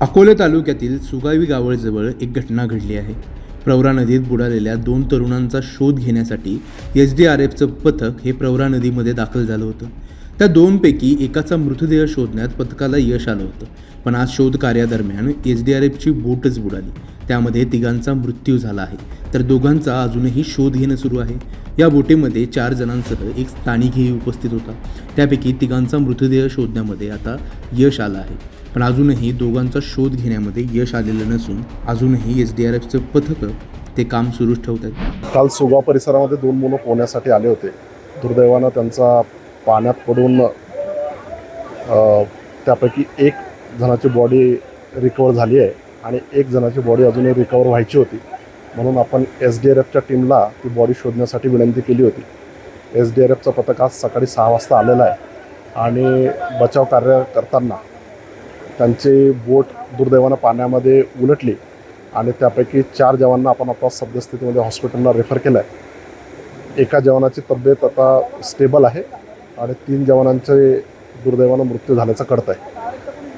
अकोले तालुक्यातील सुगावी गावळजवळ एक घटना घडली आहे. प्रवरा नदीत बुडालेल्या दोन तरुणांचा शोध घेण्यासाठी एस डी आर एफचं पथक हे प्रवरा नदीमध्ये दाखल झालं होतं. त्या दोनपैकी एकाचा मृतदेह शोधण्यात पथकाला यश आलं होतं पण आज शोध कार्यादरम्यान एस डी आर एफची बोटच बुडाली. त्यामध्ये तिघांचा मृत्यू झाला आहे. तर दोघांचा अजूनही शोध घेणं सुरू आहे. या बोटीमध्ये चार जणांसह एक स्थानिकही उपस्थित होता. त्यापैकी तिघांचा मृतदेह शोधण्यामध्ये आता यश आलं आहे. पण अजूनही दोघांचा शोध घेण्यामध्ये यश आलेलं नसून अजूनही एस डी आर एफचं पथकं ते काम सुरूच ठेवत आहेत. काल सुगाव परिसरामध्ये दोन मुलं पोहण्यासाठी आले होते. दुर्दैवानं त्यांचा पाण्यात पडून त्यापैकी एक जणाची बॉडी रिकवर झाली आहे. आणि एक जणाची बॉडी अजूनही रिकवर व्हायची होती. म्हणून आपण एस डी आर एफच्या टीमला ती बॉडी शोधण्यासाठी विनंती केली होती. एस डी आर एफचं पथक आज सकाळी सहा वाजता आलेलं आहे. आणि बचाव कार्य करताना त्यांची बोट दुर्दैवानं पाण्यामध्ये उलटली आणि त्यापैकी चार जवानांना आपण आता सद्यस्थितीमध्ये हॉस्पिटलला रेफर केलं आहे एका जवानाची तब्येत आता स्टेबल आहे आणि तीन जवानांचे दुर्दैवानं मृत्यू झाल्याचं कळत आहे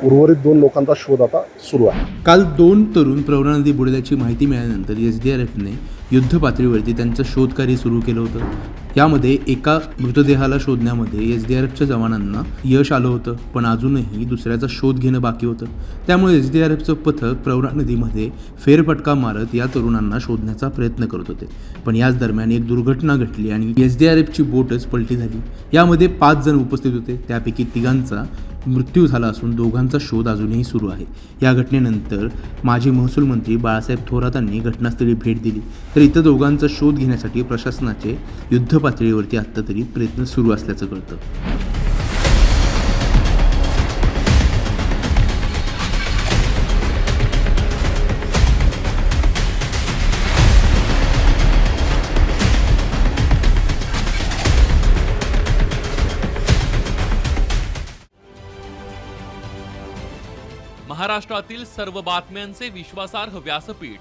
उर्वरित दोन लोकांचा शोध आता सुरू आहे. काल दोन तरुण प्रवरा नदी बुडल्याची माहिती मिळाल्यानंतर एस डी आर एफने युद्ध पातळीवरती त्यांचं शोधकार्य सुरू केलं होतं. यामध्ये एका मृतदेहाला शोधण्यामध्ये एस डी आर एफच्या जवानांना यश आलं होतं पण अजूनही दुसऱ्याचा शोध घेणं बाकी होतं. त्यामुळे एस डी आर एफचं पथक प्रवरा नदीमध्ये फेरफटका मारत या तरुणांना शोधण्याचा प्रयत्न करत होते. पण याच दरम्यान एक दुर्घटना घडली आणि एस डी आर एफची बोटच पलटी झाली. यामध्ये पाच जण उपस्थित होते. त्यापैकी तिघांचा मृत्यू झाला असून दोघांचा शोध अजूनही सुरू आहे. या घटनेनंतर माजी महसूल मंत्री बाळासाहेब थोरातांनी घटनास्थळी भेट दिली. तर इथं दोघांचा शोध घेण्यासाठी प्रशासनाचे युद्ध पातळीवरती आत्ता तरी प्रयत्न सुरू असल्याचं कळतं. महाराष्ट्रातील सर्व बातम्यांचे विश्वासार्ह व्यासपीठ.